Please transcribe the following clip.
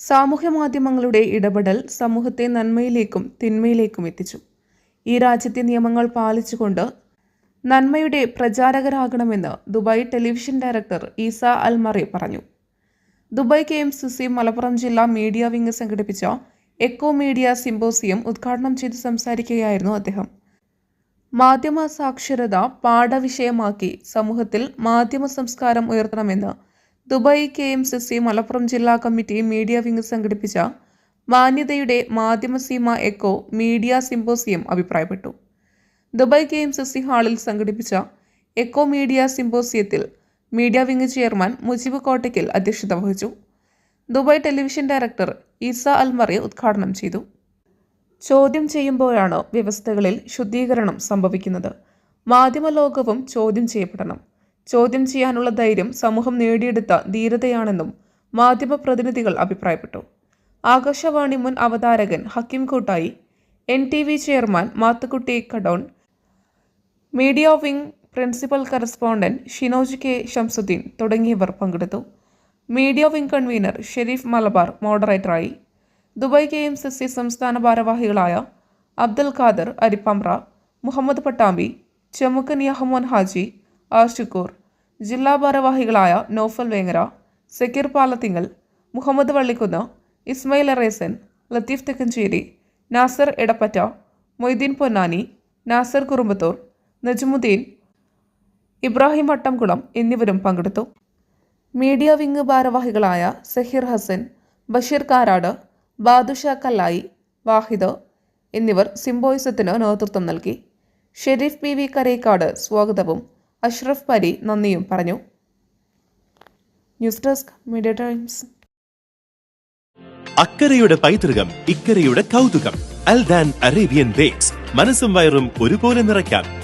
സാമൂഹ്യ മാധ്യമങ്ങളുടെ ഇടപെടൽ സമൂഹത്തെ നന്മയിലേക്കും തിന്മയിലേക്കും എത്തിച്ചു. ഈ രാജ്യത്തെ നിയമങ്ങൾ പാലിച്ചുകൊണ്ട് നന്മയുടെ പ്രചാരകരാകണമെന്ന് Dubai television director Isa Almarri പറഞ്ഞു. Dubai K M C C Malappuram ജില്ലാ മീഡിയ വിംഗ് സംഘടിപ്പിച്ച എക്കോ മീഡിയ സിംബോസിയം ഉദ്ഘാടനം ചെയ്ത് സംസാരിക്കുകയായിരുന്നു അദ്ദേഹം. മാധ്യമ സാക്ഷരത പാഠവിഷയമാക്കി സമൂഹത്തിൽ മാധ്യമ സംസ്കാരം ഉയർത്തണമെന്ന് Dubai K M C C Malappuram ജില്ലാ കമ്മിറ്റി മീഡിയ വിംഗ് സംഘടിപ്പിച്ച മാന്യതയുടെ മാധ്യമ മാധ്യമസീമ എക്കോ മീഡിയ സിംബോസിയം അഭിപ്രായപ്പെട്ടു. Dubai K M C C ഹാളിൽ സംഘടിപ്പിച്ച echo media സിംബോസിയത്തിൽ media wing chairman Mujeeb Kottakkal അധ്യക്ഷത വഹിച്ചു. Dubai television director Isa Almarri ഉദ്ഘാടനം ചെയ്തു. ചോദ്യം ചെയ്യുമ്പോഴാണ് വ്യവസ്ഥകളിൽ ശുദ്ധീകരണം സംഭവിക്കുന്നത്? മാധ്യമലോകവും ചോദ്യം ചെയ്യപ്പെടണം. ചോദ്യം ചെയ്യാനുള്ള ധൈര്യം സമൂഹം നേടിയെടുത്ത ധീരതയാണെന്നും മാധ്യമ പ്രതിനിധികൾ അഭിപ്രായപ്പെട്ടു. ആകാശവാണി മുൻ അവതാരകൻ Hakkim Koottayi N T V chairman Mathukutty കഡോൺ media wing principal correspondent Shinoj K Shamsuddin തുടങ്ങിയവർ പങ്കെടുത്തു. Media wing convener Sharif Malabar മോഡറേറ്ററായി. Dubai K M C സംസ്ഥാന ഭാരവാഹികളായ അബ്ദുൽ ഖാദർ അരിപ്പമ്ര മുഹമ്മദ് പട്ടാമ്പി ചെമുക്കൻ യഹമോൻ ഹാജി ആർ ഷുക്കൂർ ജില്ലാ ഭാരവാഹികളായ നോഫൽ വേങ്ങര സക്കീർ പാലത്തിങ്ങൽ മുഹമ്മദ് വള്ളിക്കുന്ന് ഇസ്മയിൽ എറേസൻ ലത്തീഫ് തെക്കഞ്ചേരി നാസർ എടപ്പറ്റ മൊയ്തീൻ പൊന്നാനി നാസർ കുറുമ്പത്തൂർ നജ്മുദ്ദീൻ ഇബ്രാഹിം വട്ടംകുളം എന്നിവരും പങ്കെടുത്തു. മീഡിയ വിംഗ് ഭാരവാഹികളായ സഹീർ ഹസൻ ബഷീർ കാരാട് ബാദുഷ കല്ലായി വാഹിദ് എന്നിവർ സിംബോയിസത്തിന് നേതൃത്വം നൽകി. ഷെരീഫ് പി വി കരേക്കാട് സ്വാഗതവും അഷ്റഫ് പരി നന്ദിയും പറഞ്ഞു. News desk media times. അക്കരയുടെ പൈതൃകം ഇക്കരയുടെ കൗതുകം അൽദാൻ അറേബ്യൻ ബേക്സ്. മനസ്സും വയറും ഒരുപോലെ നിറയ്ക്കാം.